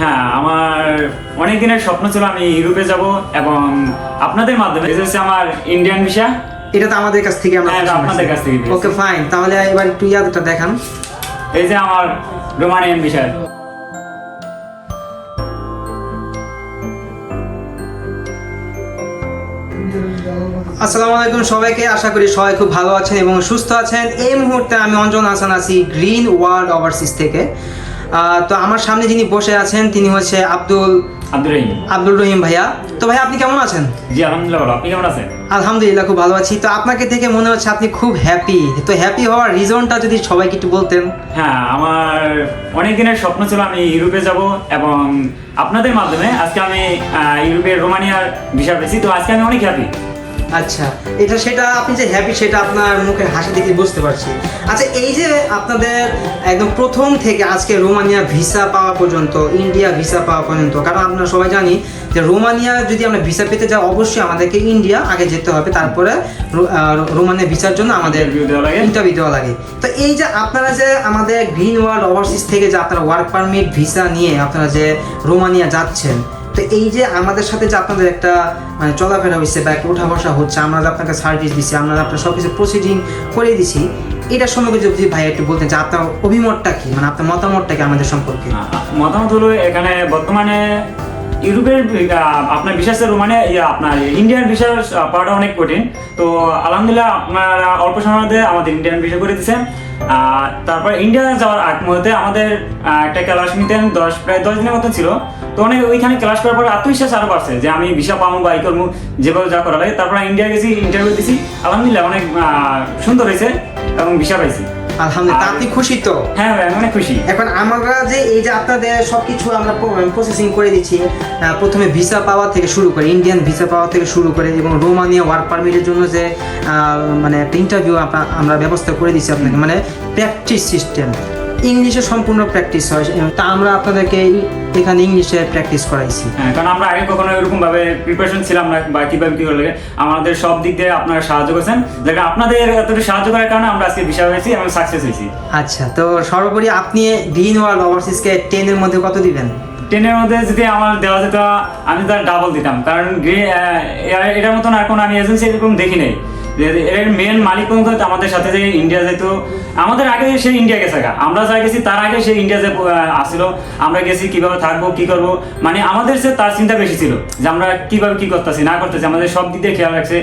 হ্যাঁ আমার অনেক দিনের স্বপ্ন ছিল আমি ইউরোপে যাব এবং আপনাদের মাধ্যমে হচ্ছে আমার ইন্ডিয়ান ভিসা এটা তো আমাদের কাছ থেকে আমরা হ্যাঁ, এটা আপনাদের কাছ থেকে ওকে ফাইন তাহলে এবার একটু ইয়াদটা দেখান। এই যে আমার রোমানিয়ান ভিসা আসসালামু আলাইকুম সবাইকে। আশা করি সবাই খুব ভালো আছেন এবং সুস্থ আছেন। এই মুহূর্তে আমি অঞ্জন হাসান আছি গ্রিন ওয়ার্ল্ড ওভারসিজ থেকে। তো আমার সামনে যিনি বসে আছেন তিনি হচ্ছে আব্দুল আব্দুল রহিম। আব্দুল রহিম ভাইয়া। তো ভাই আপনি কেমন আছেন? জি আলহামদুলিল্লাহ ভালো। আপনি কেমন আছেন? আলহামদুলিল্লাহ খুব ভালো আছি। তো আপনাকে দেখে মনে হচ্ছে আপনি খুব হ্যাপি তো হ্যাপি হওয়ার রিজনটা যদি সবাইকে একটু বলতেন। হ্যাঁ আমার অনেক দিনের স্বপ্ন ছিল আমি ইউরোপে যাব এবং আপনাদের মাধ্যমে আজকে আমি ইউরোপের রোমানিয়ার ভিসা পেয়েছি। তো আজকে আমি অনেক হ্যাপি আচ্ছা এটা সেটা আপনি যে হ্যাপি সেটা আপনার মুখে হাসি দেখে বুঝতে পারছি আচ্ছা এই যে আপনাদের একদম প্রথম থেকে আজকে রোমানিয়া ভিসা পাওয়া পর্যন্ত ইন্ডিয়া ভিসা পাওয়া পর্যন্ত কারণ আমরা সবাই জানি যে রোমানিয়া যদি আমরা ভিসা পেতে যাই অবশ্যই আমাদেরকে ইন্ডিয়া আগে যেতে হবে তারপরে রোমানিয়া ভিসার জন্য আমাদের। ইন্টারভিউ দেওয়া লাগে তো এই যে আপনারা যে আমাদের গ্রিন ওয়ার্ল্ড ওভারসিজ থেকে যে আপনারা ওয়ার্ক পারমিট ভিসা নিয়ে আপনারা যে রোমানিয়া যাচ্ছেন তো এই যে আমাদের সাথে যে আপনাদের একটা মানে চলাফেরা হচ্ছে বা একটা উঠা বসা হচ্ছে আমরা আপনাকে সার্ভিস দিচ্ছি আমরা আপনার সব কিছু প্রসিডিং করে দিছি এটার সম্পর্কে যদি ভাই একটু বলতেন যে আপনার অভিমতটা কি মানে আপনার মতামতটা কি আমাদের সম্পর্কে? মতামত হলো এখানে বর্তমানে ইউরোপের আপনার বিশেষ রোমানে ইয়ে, আপনার ইন্ডিয়ান ভিসা পাওয়াটা অনেক কঠিন। তো আলহামদুলিল্লাহ আপনারা অল্প সময়ের মধ্যে আমাদের ইন্ডিয়ান ভিসা করে দিচ্ছেন তারপর ইন্ডিয়া যাওয়ার আগ মুহূর্তে আমাদের একটা ক্লাস নিতেন দশ প্রায় দশ দিনের মতো ছিল। তো অনেক ওইখানে ক্লাস করার পরে আত্মবিশ্বাস আরও বাড়ছে যে আমি ভিসা পাবো বা ই করব যেভাবে যা করা লাগে। তারপর ইন্ডিয়া গেছি ইন্টারভিউ দিছি। আলহামদুলিল্লাহ অনেক সুন্দর হয়েছে এবং ভিসা পাইছি। আলহামদুলিল্লাহ আপনি খুশি তো? হ্যাঁ ভাই অনেক খুশি। এখন আমরা যে এই যে আপনাদের সবকিছু আমরা প্রসেসিং করে দিচ্ছি প্রথমে ভিসা পাওয়া থেকে শুরু করে ইন্ডিয়ান ভিসা পাওয়া থেকে শুরু করে এবং রোমানিয়া ওয়ার্ক পারমিটের জন্য যে মানে একটা ইন্টারভিউ আমরা ব্যবস্থা করে দিচ্ছি আপনাকে মানে প্র্যাকটিস সিস্টেম ইংলিশে সম্পূর্ণ প্র্যাকটিস হয়। তা আমরা আপনাদেরকে এখানে ইংলিশে প্র্যাকটিস করাইছি। হ্যাঁ কারণ আমরা আগে কখনো এরকম ভাবে প্রিপারেশন ছিলাম না বা কীভাবে কি করে আমাদের সব দিক দিয়ে আপনারা সাহায্য করেছেন। যেটা আপনাদের এতটা সাহায্য করার কারণে আমরা আজকে বিষয় হয়েছি এবং সাকসেস হয়েছি। আচ্ছা তো সর্বোপরি আপনি গ্রিন ওয়ার্ল্ড ওভারসিজকে টেনের মধ্যে কত দিবেন? টেনের মধ্যে যদি আমার দেওয়া যেত আমি তার ডাবল দিতাম। কারণ এটার মতন আর কোনো আমি এজেন্সি এরকম দেখি নাই। এর মেন মালিক কিন্তু আমাদের সাথে যে ইন্ডিয়া যেত আমাদের আগে সে ইন্ডিয়া গেছে আমরা যা গেছি তার আগে সে ইন্ডিয়া যে আমরা গেছি কীভাবে থাকব, কি করব মানে আমাদের সে তার চিন্তা বেশি ছিল, যে আমরা কীভাবে কি করতেছি, না করতেছি, আমাদের সব দিক খেয়াল রাখছে।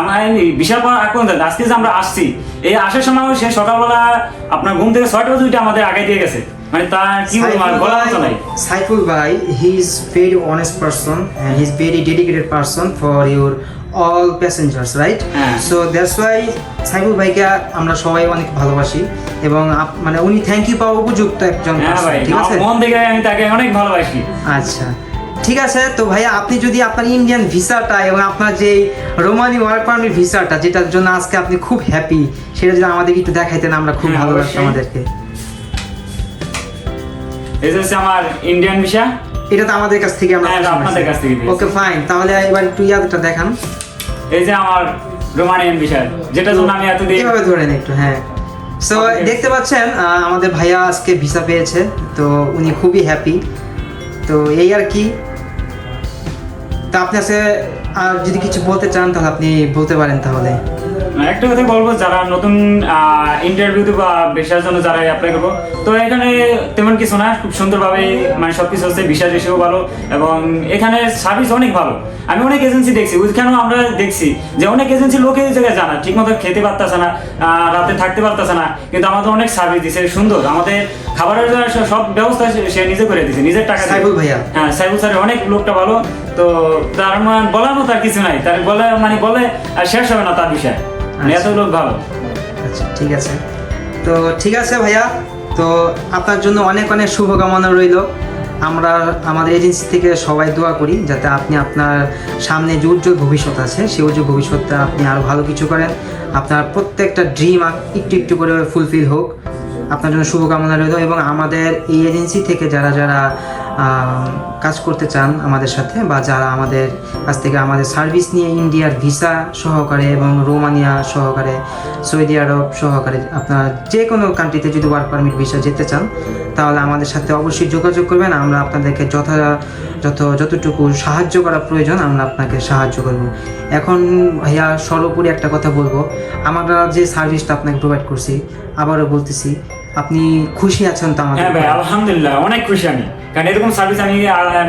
আমার বিশাল এক পর্যন্ত আজকে যে আমরা আসছি, এই আসার সময় সে সকালবেলা আপনার ঘুম থেকে ছয়টা বাজে আমাদের আগে দিয়ে গেছে। মানে তার কি বলার নাই। সাইফুল ভাই he is very honest person he is very dedicated person for your all passengers right হ্যাঁ। সো দ্যাটস ওয়াই সাইফুল ভাইকে আমরা সবাই অনেক ভালোবাসি এবং মানে উনি থ্যাংক ইউ পাওয়া উপযুক্ত একজন হ্যাঁ ঠিক আছে? মন থেকে আমি তাকে অনেক ভালোবাসি। আচ্ছা ঠিক আছে তো ভাইয়া আপনি যদি আপনার ইন্ডিয়ান ভিসাটা এবং আপনার যে রোমানি ওয়ার্ক পারমিট ভিসাটা যেটার জন্য আজকে আপনি খুব হ্যাপি সেটা যদি আমাদেরকে একটু দেখাইতেন আমরা খুব হ্যাঁ, ভালো লাগতো আমাদেরকে। এই যে হচ্ছে আমার ইন্ডিয়ান ভিসা এটা তো আমাদের কাছ থেকে আমরা হ্যাঁ, আপনাদের কাছ থেকে ওকে ফাইন তাহলে এবার একটু ইয়াদটা দেখান। এই যে আমার রোমানিয়ান বিষয় যেটা জন্য আমি এতদিন কীভাবে ধরেন একটু হ্যাঁ। সো দেখতে পাচ্ছেন আমাদের ভাইয়া আজকে ভিসা পেয়েছে তো উনি খুবই হ্যাপি তো এই আর কি। তা আপনি আজকে আর যদি কিছু বলতে চান তাহলে আপনি বলতে পারেন তাহলে। একটা কথা বলব যারা নতুন ইন্টারভিউ বা পেশার জন্য যারা অ্যাপ্লাই করব তো এখানে তেমন কিছু না খুব সুন্দরভাবে মানে সবকিছু হচ্ছে ভিসা রেশিও ভালো এবং এখানে সার্ভিস অনেক ভালো আমি অনেক এজেন্সি দেখছি ওইখানেও আমরা দেখছি যে অনেক এজেন্সি লোকে এই জায়গায় জানা ঠিক মতো খেতে পারতেছে না রাতে থাকতে পারতেছে না কিন্তু আমাদের অনেক সার্ভিস দিছে সুন্দর আমাদের খাবারের সব ব্যবস্থা সে- নিজে করে দিছে নিজের টাকা দিয়ে। সাইফুল ভাইয়া। হ্যাঁ সাইবুল স্যার অনেক লোকটা ভালো তো তার মানে বলার মতো আর কিছু নাই তার বলে মানে বলে আর শেষ হবে না তার বিষয় লোক ভালো। আচ্ছা ঠিক আছে। তো ঠিক আছে ভাইয়া। তো আপনার জন্য অনেক অনেক শুভকামনা রইল। আমরা আমাদের এজেন্সি থেকে সবাই দোয়া করি যাতে আপনি আপনার সামনে যে উজ্জ্বল ভবিষ্যৎ আছে সেই উজ্জ্বল ভবিষ্যৎটা আপনি আরও ভালো কিছু করেন। আপনার প্রত্যেকটা ড্রিম একটু একটু করে ফুলফিল হোক। আপনার জন্য শুভকামনা রইল এবং আমাদের এই এজেন্সি থেকে যারা যারা কাজ করতে চান আমাদের সাথে বা যারা আমাদের কাছ থেকে আমাদের সার্ভিস নিয়ে ইন্ডিয়ার ভিসা সহকারে এবং রোমানিয়া সহকারে, সৌদি আরব সহকারে আপনারা যে কোনো কান্ট্রিতে যদি ওয়ার্ক পারমিট ভিসা যেতে চান, তাহলে আমাদের সাথে অবশ্যই যোগাযোগ করবেন। আমরা আপনাদেরকে যথা যত যতটুকু সাহায্য করা প্রয়োজন, আমরা আপনাকে সাহায্য করব। এখন ভাইয়া, সর্বোপরি একটা কথা বলব। আমরা যে সার্ভিসটা আপনাকে প্রোভাইড করছি, আবারও বলতেছি আপনি খুশি আছেন তো আমাদের হ্যাঁ ভাই আলহামদুলিল্লাহ অনেক খুশি আমি। কারণ এরকম সার্ভিস আমি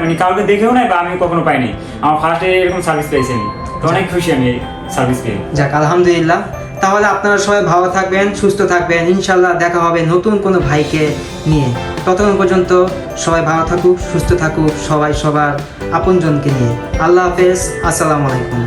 মানে কাউকে দেখেও নাই বা আমি কখনো পাইনি। আমার ফার্স্টে এরকম সার্ভিস পেয়েছি আমি। তো অনেক খুশি আমি সার্ভিস পেয়ে। যাক আলহামদুলিল্লাহ। তাহলে আপনারা সবাই ভালো থাকবেন সুস্থ থাকবেন। ইনশাল্লাহ দেখা হবে নতুন কোনো ভাইকে নিয়ে। ততক্ষণ পর্যন্ত সবাই ভালো থাকুক সুস্থ থাকুক সবাই সবার আপনজনকে নিয়ে। আল্লাহ হাফেজ আসসালামু আলাইকুম।